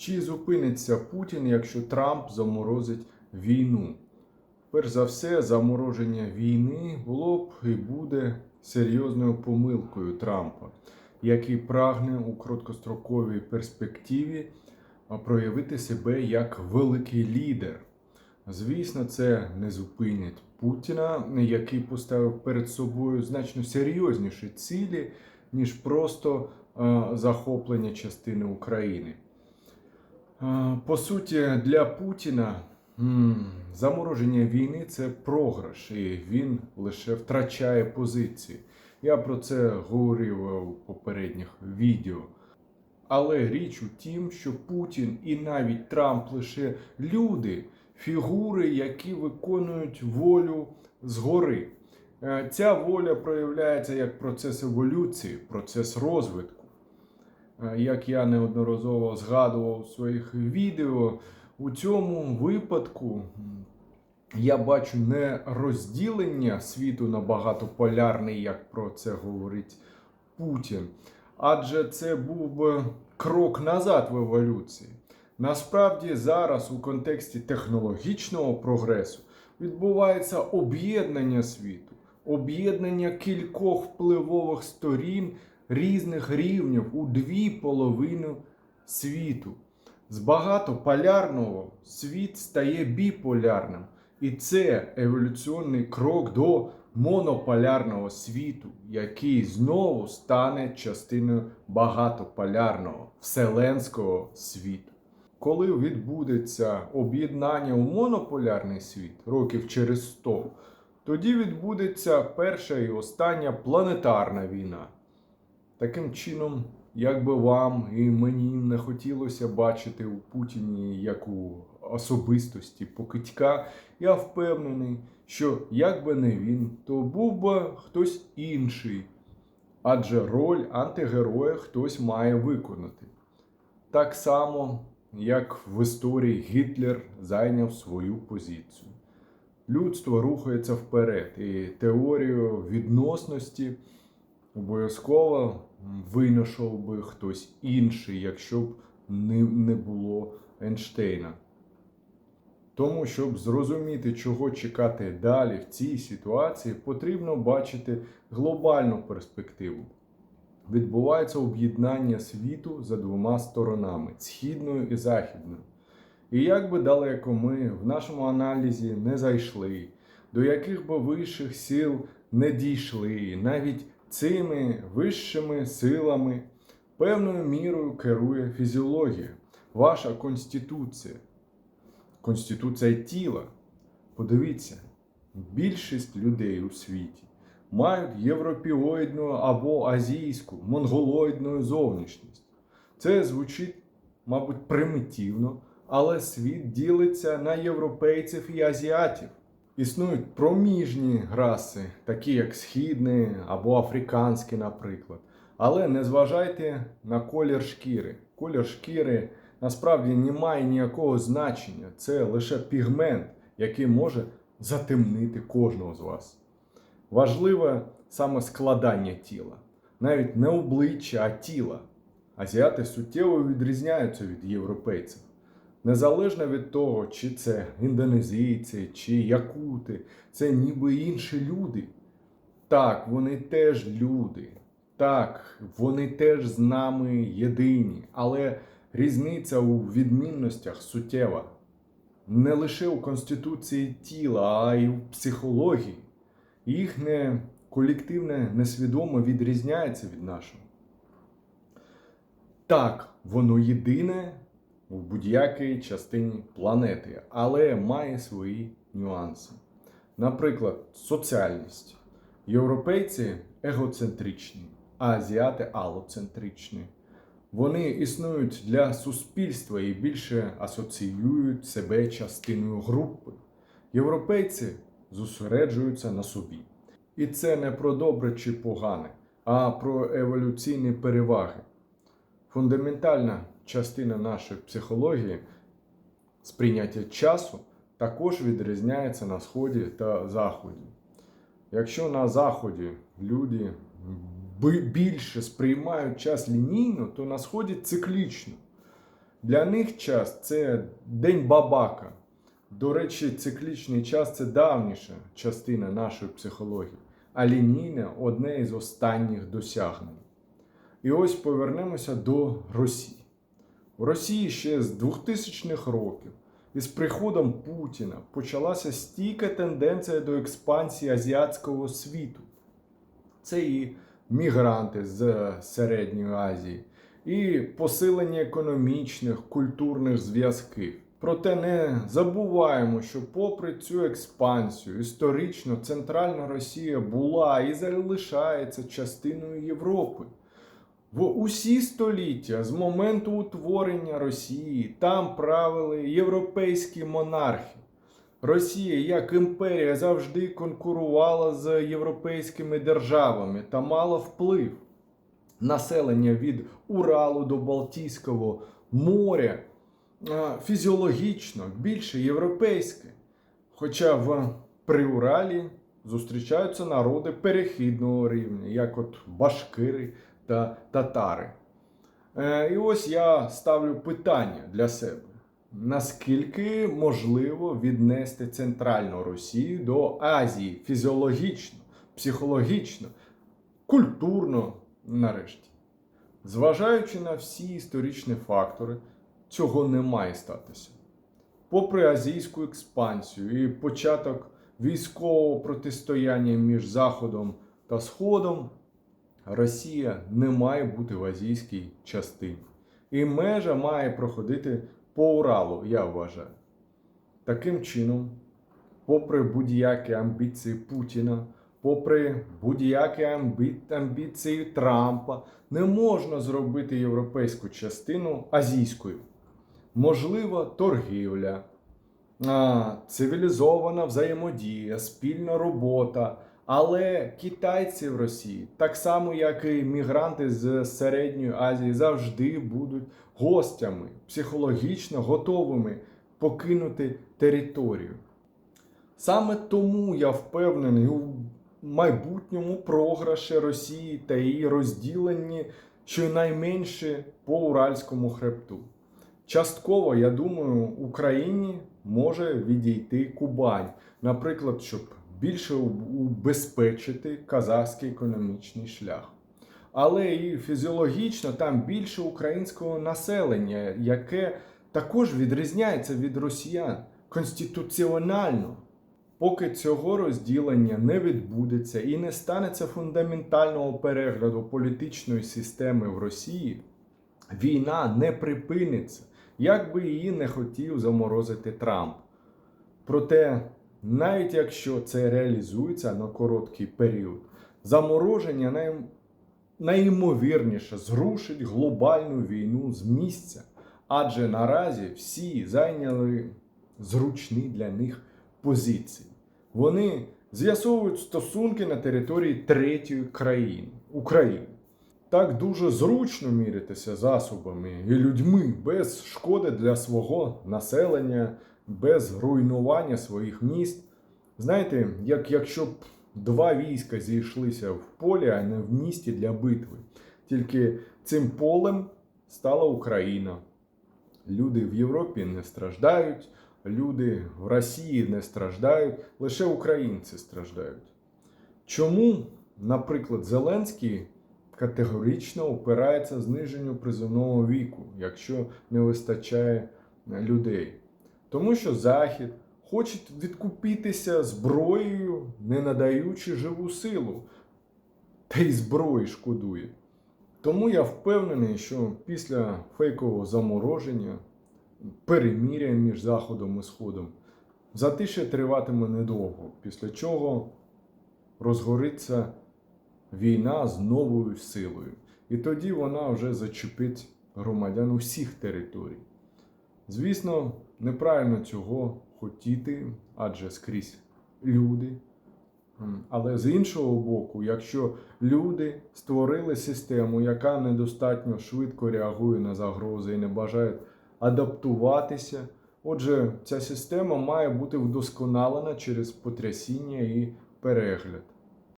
Чи зупиниться Путін, якщо Трамп заморозить війну? Перш за все, замороження війни було б і буде серйозною помилкою Трампа, який прагне у короткостроковій перспективі проявити себе як великий лідер. Звісно, це не зупинить Путіна, який поставив перед собою значно серйозніші цілі, ніж просто захоплення частини України. Е, По суті, для Путіна замороження війни це програш, і він лише втрачає позиції. Я про це говорив у попередніх відео. Але річ у тім, що Путін і навіть Трамп лише люди, фігури, які виконують волю згори. Е, Ця воля проявляється як процес еволюції, процес розвитку. Е, Як я неодноразово згадував у своїх відео, у цьому випадку я бачу не розділення світу на багатополярний, як про це говорить Путін, адже це був би крок назад в еволюції. Насправді зараз у контексті технологічного прогресу відбувається об'єднання світу, об'єднання кількох впливових сторін різних рівнів у дві половини світу. З багатополярного світ стає біполярним. І це еволюційний крок до монополярного світу, який знову стане частиною багатополярного вселенського світу. Коли відбудеться об'єднання у монополярний світ років через 100, тоді відбудеться перша і остання планетарна війна. Таким чином, як би вам і мені не хотілося бачити у Путіні як у особистості покидька, я впевнений, що як би не він, то був би хтось інший. Адже роль антигероя хтось має виконати. Так само, як в історії Гітлер зайняв свою позицію. Людство рухається вперед, і теорію відносності обов'язково винайшов би хтось інший, якщо б не, було Ейнштейна. Тому, щоб зрозуміти, чого чекати далі в цій ситуації, потрібно бачити глобальну перспективу. Відбувається об'єднання світу за двома сторонами східною і західною. І як би далеко ми в нашому аналізі не зайшли, до яких би вищих сил не дійшли, навіть цими вищими силами певною мірою керує фізіологія, ваша конституція. Конституція тіла. Подивіться, більшість людей у світі мають європіоїдну або азійську, монголоїдну зовнішність. Це звучить, мабуть, примітивно, але світ ділиться на європейців і азіатів. Існують проміжні раси, такі як східні або африканські, наприклад. Але не зважайте на колір шкіри. Колір шкіри насправді не має ніякого значення. Це лише пігмент, який може затемнити кожного з вас. Важливе саме складання тіла, навіть не обличчя, а тіла. Азіати суттєво відрізняються від європейців. Незалежно від того, чи це індонезійці, чи якути, це ніби інші люди. Так, вони теж люди. Так, вони теж з нами єдині, але різниця у відмінностях суттєва. Не лише у конституції тіла, а й у психології. Їхнє колективне несвідомо відрізняється від нашого. Так, воно єдине в будь-якій частині планети, але має свої нюанси. Наприклад, соціальність. Європейці егоцентричні, а азіати алоцентричні. Вони існують для суспільства і більше асоціюють себе частиною групи. Європейці зосереджуються на собі. І це не про добре чи погане, а про еволюційні переваги. Фундаментальна частина нашої психології сприйняття часу також відрізняється на сході та заході. Якщо на заході люди більше сприймають час лінійно, то на сході циклічно. Для них час це День Бабака. До речі, циклічний час це давніша частина нашої психології, а лінійне одне із останніх досягнень. І ось повернемося до Росії. В Росії ще з 2000-х років із приходом Путіна почалася стійка тенденція до експансії азіатського світу. Це і мігранти з Середньої Азії, і посилення економічних, культурних зв'язків. Проте не забуваємо, що попри цю експансію, історично Центральна Росія була і залишається частиною Європи. В усі століття з моменту утворення Росії там правили європейські монархи. Росія як імперія завжди конкурувала з європейськими державами та мала вплив. Населення від Уралу до Балтійського моря фізіологічно більше європейське. Хоча в Приуралі зустрічаються народи перехідного рівня, як от башкири та татари. Е, І ось я ставлю питання для себе: наскільки можливо віднести центральну Росію до Азії фізіологічно, психологічно, культурно, нарешті? Зважаючи на всі історичні фактори, цього не має статися. Попри азійську експансію і початок військового протистояння між Заходом та Сходом, Росія не має бути в азійській частині. І межа має проходити по Уралу, я вважаю. Таким чином, попри будь-які амбіції Путіна, попри будь-які амбі- амбіції Трампа, не можна зробити європейську частину азійською. Можлива торгівля, цивілізована взаємодія, спільна робота. Але китайці в Росії, так само як і мігранти з Середньої Азії, завжди будуть гостями, психологічно готовими покинути територію. Саме тому я впевнений у майбутньому програші Росії та її розділенні щонайменше по Уральському хребту. Частково, я думаю, Україні може відійти Кубань, наприклад, щоб більше убезпечити казахський економічний шлях. Але і фізіологічно там більше українського населення, яке також відрізняється від росіян конституціонально. Поки цього розділення не відбудеться і не станеться фундаментального перегляду політичної системи в Росії, війна не припиниться, як би її не хотів заморозити Трамп. Проте, навіть якщо це реалізується на короткий період, замороження най... найімовірніше зрушить глобальну війну з місця, адже наразі всі зайняли зручні для них позиції. Вони з'ясовують стосунки на території третьої країни України. Так дуже зручно міритися засобами і людьми без шкоди для свого населення, без руйнування своїх міст. Знаєте, як якщо б два війська зійшлися в полі, а не в місті для битви. Тільки цим полем стала Україна. Люди в Європі не страждають, люди в Росії не страждають, лише українці страждають. Чому, наприклад, Зеленський категорично опирається зниженню призовного віку, якщо не вистачає людей? Тому що Захід хоче відкупитися зброєю, не надаючи живу силу, та й зброї шкодує. Тому я впевнений, що після фейкового замороження, переміря між Заходом і Сходом, затише триватиме недовго, після чого розгориться війна з новою силою. І тоді вона вже зачепить громадян усіх територій. Звісно, неправильно цього хотіти, адже скрізь люди. Але з іншого боку, якщо люди створили систему, яка недостатньо швидко реагує на загрози і не бажає адаптуватися, отже, ця система має бути вдосконалена через потрясіння і перегляд.